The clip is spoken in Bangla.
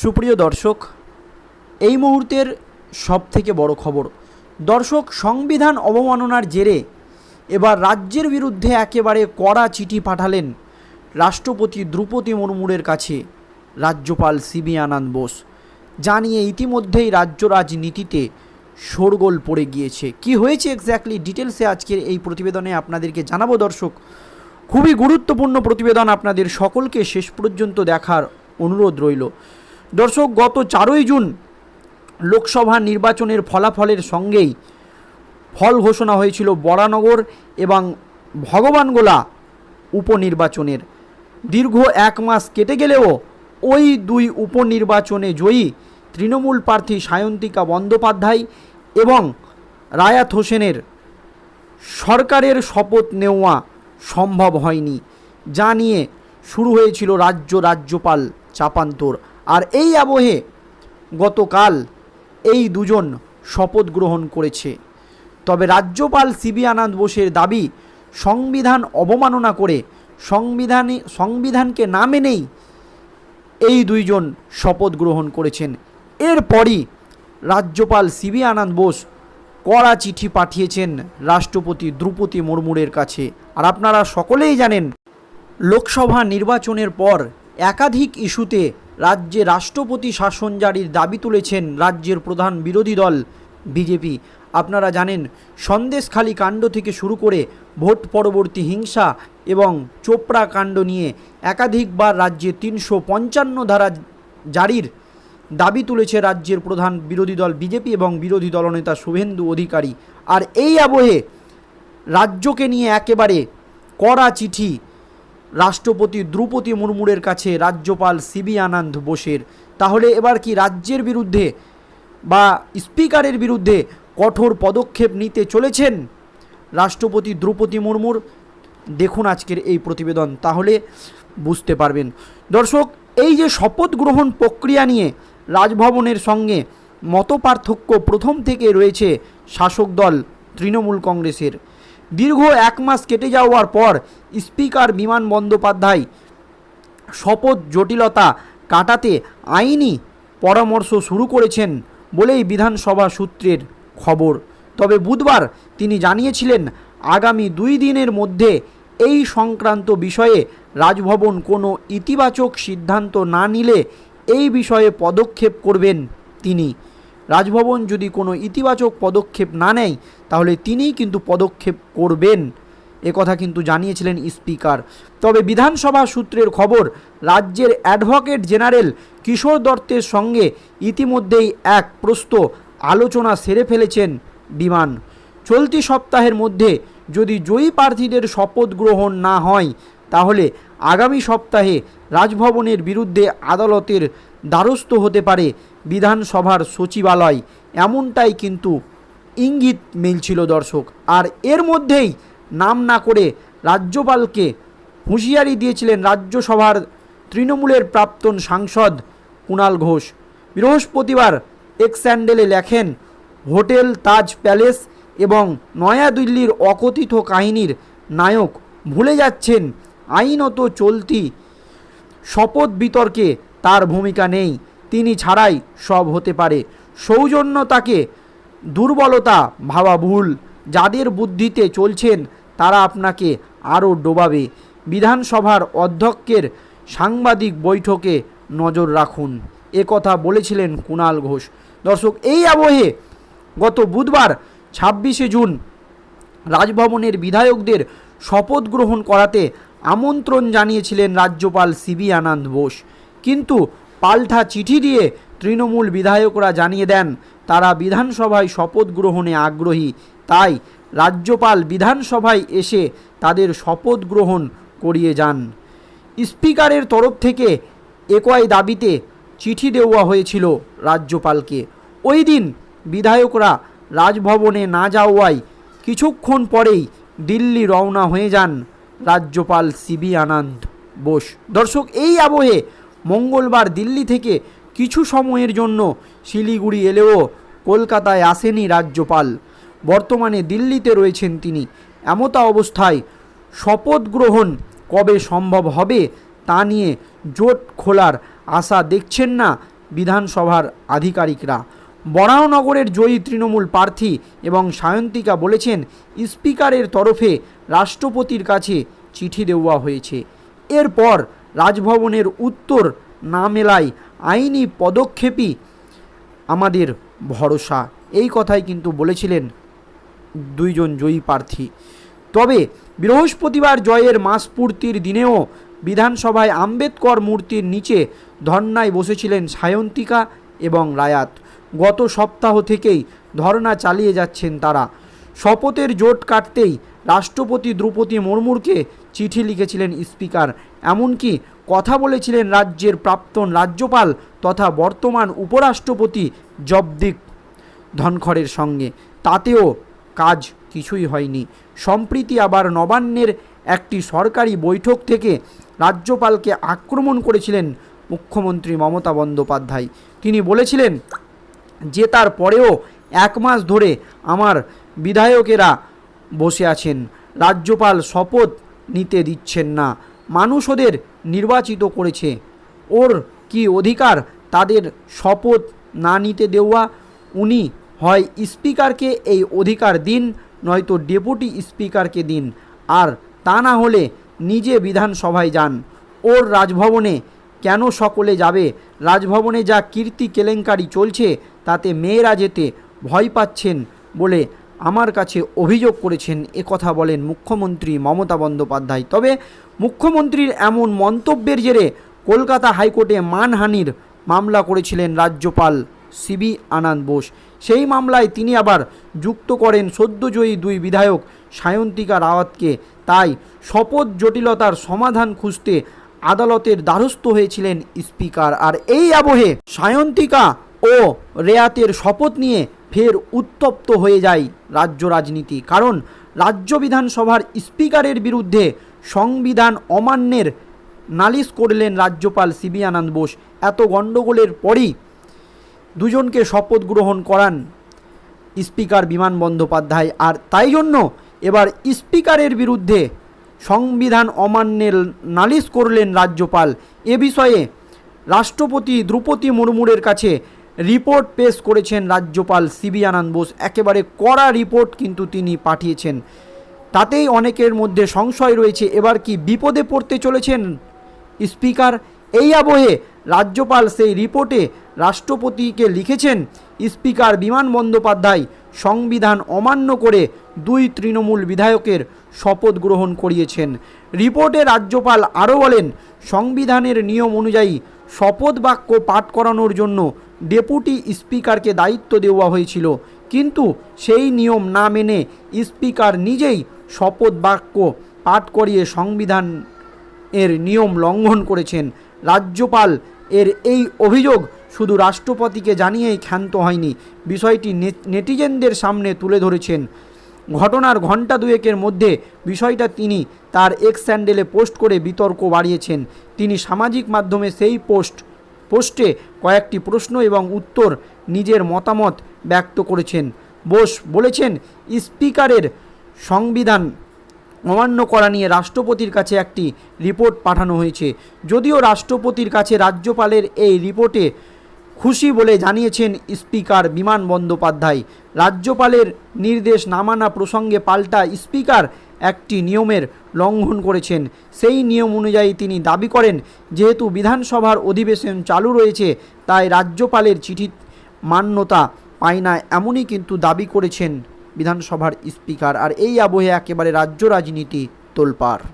সুপ্রিয় দর্শক, এই মুহূর্তের সব থেকে বড় খবর, দর্শক, সংবিধান অবমাননার জেরে এবার রাজ্যের বিরুদ্ধে একেবারে কড়া চিঠি পাঠালেন রাষ্ট্রপতি দ্রৌপদী মুর্মুরের কাছে রাজ্যপাল সিবি আনন্দ বোস, জানিয়ে ইতিমধ্যেই রাজ্য রাজনীতিতে শোরগোল পড়ে গিয়েছে। কি হয়েছে এক্স্যাক্টলি ডিটেলসে আজকের এই প্রতিবেদনে আপনাদেরকে জানাব দর্শক, খুবই গুরুত্বপূর্ণ প্রতিবেদন আপনাদের সকলকে শেষ পর্যন্ত দেখার অনুরোধ রইল। দর্শক, গত চারই জুন লোকসভা নির্বাচনের ফলাফলের সঙ্গেই ফল ঘোষণা হয়েছিল বরানগর এবং ভগবানগোলা উপনির্বাচনের। দীর্ঘ এক মাস কেটে গেলেও ওই দুই উপনির্বাচনে জয়ী তৃণমূল প্রার্থী সায়ন্তিকা বন্দ্যোপাধ্যায় এবং রায়াত হোসেনের সরকারের শপথ নেওয়া সম্ভব হয়নি, যা নিয়ে শুরু হয়েছিল রাজ্য রাজ্যপাল চাপান্তর। আর এই আবহে গতকাল এই দুজন শপথ গ্রহণ করেছে। তবে রাজ্যপাল সিবি আনন্দ বোসের দাবি, সংবিধান অবমাননা করে সংবিধানে সংবিধানকে না মেনেই এই দুইজন শপথ গ্রহণ করেছেন। এরপরই রাজ্যপাল সিবি আনন্দ বোস কড়া চিঠি পাঠিয়েছেন রাষ্ট্রপতি দ্রৌপদী মুর্মুরের কাছে। আর আপনারা সকলেই জানেন, লোকসভা নির্বাচনের পর একাধিক ইস্যুতে রাজ্যে রাষ্ট্রপতি শাসন জারির দাবি তুলেছেন রাজ্যের প্রধান বিরোধী দল, বিজেপি। আপনারা জানেন, সন্দেশখালী কাণ্ড থেকে শুরু করে ভোট পরবর্তী হিংসা এবং চোপড়া কাণ্ড নিয়ে একাধিকবার রাজ্যে তিনশো পঞ্চান্ন ধারা জারির দাবি তুলেছে রাজ্যের প্রধান বিরোধী দল, বিজেপি এবং বিরোধী দলনেতা শুভেন্দু অধিকারী। আর এই আবহে রাজ্যকে নিয়ে একেবারে কড়া চিঠি রাষ্ট্রপতি দ্রৌপদী মুর্মুরের কাছে রাজ্যপাল সিবি আনন্দ বোসের। তাহলে এবার কি রাজ্যের বিরুদ্ধে বা স্পিকারের বিরুদ্ধে কঠোর পদক্ষেপ নিতে চলেছেন রাষ্ট্রপতি দ্রৌপদী মুর্মুর? দেখুন আজকের এই প্রতিবেদন, তাহলে বুঝতে পারবেন। দর্শক, এই যে শপথ গ্রহণ প্রক্রিয়া নিয়ে রাজভবনের সঙ্গে মতপার্থক্য প্রথম থেকে রয়েছে শাসক দল তৃণমূল কংগ্রেসের। দীর্ঘ এক মাস কেটে যাওয়ার পর স্পিকার বিমান বন্দ্যোপাধ্যায় শপথ জটিলতা কাটাতে আইনি পরামর্শ শুরু করেছেন বলেই বিধানসভা সূত্রের খবর। তবে বুধবার তিনি জানিয়েছিলেন, আগামী দুই দিনের মধ্যে এই সংক্রান্ত বিষয়ে রাজভবন কোনো ইতিবাচক সিদ্ধান্ত না নিলে এই বিষয়ে পদক্ষেপ করবেন তিনি। রাজভবন যদি কোনো ইতিবাচক পদক্ষেপ না নেয় তাহলে তিনিই কিন্তু পদক্ষেপ করবেন। কথা কিন্তু জানিয়েছিলেন স্পিকার। তবে বিধানসভা সূত্রের খবর, রাজ্যের অ্যাডভোকেট জেনারেল কিশোর দত্তের সঙ্গে ইতিমধ্যেই এক প্রস্ত আলোচনা সেরে ফেলেছেন বিমান। চলতি সপ্তাহের মধ্যে যদি জয়ী প্রার্থীদের শপথ গ্রহণ না হয়, তাহলে আগামী সপ্তাহে রাজভবনের বিরুদ্ধে আদালতের দ্বারস্থ হতে পারে বিধানসভার সচিবালয়। এমনটাই কিন্তু ইঙ্গিত মিলছিল দর্শক। আর এর মধ্যেই নাম না করে রাজ্যপালকে হুঁশিয়ারি দিয়েছিলেন রাজ্যসভার তৃণমূলের প্রাক্তন সাংসদ কুণাল ঘোষ। বৃহস্পতিবার এক্স স্যান্ডেলে লেখেন, হোটেল তাজ প্যালেস এবং নয়াদিল্লির অকথিত কাহিনীর নায়ক ভুলে যাচ্ছেন। আইনত চলতি শপথ বিতর্কে তার ভূমিকা নেই। তিনি ছাড়াই সব হতে পারে। সৌজন্য তাকে দুর্বলতা ভাবা ভুল যাদের বুদ্ধিতে চলছেন, তারা আপনাকে আরও ডোবাবে। বিধানসভার অধ্যক্ষের সাংবাদিক বৈঠকে নজর রাখুন। এ কথা বলেছিলেন কুণাল ঘোষ। দর্শক, এই আবহে গত বুধবার, ছাব্বিশে জুন, রাজভবনের বিধায়কদের শপথ গ্রহণ করাতে আমন্ত্রণ জানিয়েছিলেন রাজ্যপাল সিবি আনন্দ বোস। কিন্তু পাল্টা চিঠি দিয়ে তৃণমূল বিধায়করা জানিয়ে দেন তারা বিধানসভায় শপথ গ্রহণে আগ্রহী। তাই রাজ্যপাল বিধানসভায় এসে তাদের শপথ গ্রহণ করিয়ে যান। স্পিকারের তরফ থেকে একই দাবিতে চিঠি দেওয়া হয়েছিল রাজ্যপালকে। ওই দিন বিধায়করা রাজভবনে না যাওয়ায় কিছুক্ষণ পরেই দিল্লি রওনা হয়ে যান রাজ্যপাল সিবি আনন্দ বোস। দর্শক, এই আবহে মঙ্গলবার দিল্লি থেকে কিছু সময়ের জন্য শিলিগুড়ি এলেও কলকাতায় আসেনি রাজ্যপাল। বর্তমানে দিল্লিতে রয়েছেন তিনি। এমতা অবস্থায় শপথ গ্রহণ কবে সম্ভব হবে তা নিয়ে জোট খোলার আশা দেখছেন না বিধানসভার আধিকারিকরা। বরাহনগরের জয়ী তৃণমূল প্রার্থী এবং সায়ন্তিকা বলেছেন, স্পিকারের তরফে রাষ্ট্রপতির কাছে চিঠি দেওয়া হয়েছে। এরপর রাজভবনের উত্তর না মেলায় আইনি পদক্ষেপই আমাদের ভরসা। এই কথাই কিন্তু বলেছিলেন দুইজন জয়ী প্রার্থী। তবে বৃহস্পতিবার জয়ের মাসপূর্তির দিনেও বিধানসভায় আম্বেদকর মূর্তির নিচে ধর্নায় বসেছিলেন সায়ন্তিকা এবং রায়াত। গত সপ্তাহ থেকেই ধর্না চালিয়ে যাচ্ছেন তারা। শপথের জোট কাটতেই রাষ্ট্রপতি দ্রৌপদী মুর্মুরকে চিঠি লিখেছিলেন স্পিকার। এমনকি কথা বলেছিলেন রাজ্যের প্রাক্তন রাজ্যপাল তথা বর্তমান উপরাষ্ট্রপতি জবদিক ধনখড়ের সঙ্গে। তাতেও কাজ কিছুই হয়নি। সম্প্রীতি আবার নবান্নের একটি সরকারি বৈঠক থেকে রাজ্যপালকে আক্রমণ করেছিলেন মুখ্যমন্ত্রী মমতা বন্দ্যোপাধ্যায়। তিনি বলেছিলেন যে তার পরেও এক মাস ধরে আমার বিধায়কেরা বসে আছেন। রাজ্যপাল শপথ নিতে দিচ্ছেন না। মানুষ ওদের নির্বাচিত করেছে। ওর কি অধিকার? তাদের শপথ না নিতে দেওয়া উনি হয় স্পিকারকে এই অধিকার দিন, নয়তো ডেপুটি স্পিকারকে দিন। আর তা না হলে নিজে বিধানসভায় যান। ওর রাজভবনে কেন সকলে যাবে? রাজভবনে যা কীর্তি কেলেঙ্কারি চলছে, তাতে মেয়েরা যেতে ভয় পাচ্ছেন বলে আমার কাছে অভিযোগ করেছেন কথা বলেন মুখ্যমন্ত্রী মমতা বন্দ্যোপাধ্যায়। তবে মুখ্যমন্ত্রীর এমন মন্তব্যের জেরে কলকাতা হাইকোর্টে মানহানির মামলা করেছিলেন রাজ্যপাল সিবি আনন্দ বোস। সেই মামলায় তিনি আবার যুক্ত করেন সদ্যজয়ী দুই বিধায়ক সায়ন্তিকা রাওয়াতকে। তাই শপথ জটিলতার সমাধান খুঁজতে আদালতের দ্বারস্থ হয়েছিলেন স্পিকার। আর এই আবহে সায়ন্তিকা ও রেয়াতের শপথ নিয়ে ফের উত্তপ্ত হয়ে যায় রাজ্য রাজনীতি। কারণ রাজ্য বিধানসভার স্পিকারের বিরুদ্ধে সংবিধান অমান্যের নালিশ করলেন রাজ্যপাল সিবি আনন্দ বোস। এত গণ্ডগোলের পরই দুজনকে শপথ গ্রহণ করান স্পিকার বিমান বন্দ্যোপাধ্যায়। আর তাই জন্য এবার স্পিকারের বিরুদ্ধে সংবিধান অমান্যের নালিশ করলেন রাজ্যপাল। এ বিষয়ে রাষ্ট্রপতি দ্রৌপদী মুর্মুরের কাছে রিপোর্ট পেশ করেছেন রাজ্যপাল সিবি আনন্দ বোস। একেবারে কড়া রিপোর্ট কিন্তু তিনি পাঠিয়েছেন। তাতেই অনেকের মধ্যে সংশয় রয়েছে। এবার কি বিপদে পড়তে চলেছেন স্পিকার? এই আবহে রাজ্যপাল সেই রিপোর্টে রাষ্ট্রপতিকে লিখেছেন, স্পিকার বিমান বন্দ্যোপাধ্যায় সংবিধান অমান্য করে দুই তৃণমূল বিধায়কের শপথ গ্রহণ করিয়েছেন। রিপোর্টে রাজ্যপাল আরও বলেন, সংবিধানের নিয়ম অনুযায়ী শপথ বাক্য পাঠ করানোর জন্য ডেপুটি স্পিকারকে দায়িত্ব দেওয়া হয়েছিল। কিন্তু সেই নিয়ম না মেনে স্পিকার নিজেই শপথ বাক্য পাঠ করিয়ে সংবিধান এর নিয়ম লঙ্ঘন করেছেন। রাজ্যপাল এর এই অভিযোগ শুধু রাষ্ট্রপতিকে জানিয়েই ক্ষান্ত হয়নি, বিষয়টি নেটিজেনদের সামনে তুলে ধরেছেন। ঘটনার ঘণ্টা দুয়েকের মধ্যে বিষয়টা তিনি তার এক্স স্যান্ডেলে পোস্ট করে বিতর্ক বাড়িয়েছেন। তিনি সামাজিক মাধ্যমে সেই পোস্ট, পোস্টে কয়েকটি প্রশ্ন এবং উত্তর নিজের মতামত ব্যক্ত করেছেন। বোস বলেছেন, স্পিকারের সংবিধান অমান্য করা নিয়ে রাষ্ট্রপতির কাছে একটি রিপোর্ট পাঠানো হয়েছে। যদিও রাষ্ট্রপতির কাছে রাজ্যপালের এই রিপোর্টে খুশি বলে জানিয়েছেন স্পিকার বিমান বন্দ্যোপাধ্যায়। রাজ্যপালের নির্দেশ না মানা প্রসঙ্গে পাল্টা স্পিকার একটি নিয়মের লঙ্ঘন করেছেন। সেই নিয়ম অনুযায়ী তিনি দাবি করেন, যেহেতু বিধানসভার অধিবেশন চালু রয়েছে, তাই রাজ্যপালের চিঠি মান্যতা পায় না। এমনই কিন্তু দাবি করেছেন বিধানসভার স্পিকার। আর এই আবহে একেবারে রাজ্য রাজনীতি তোলপাড়।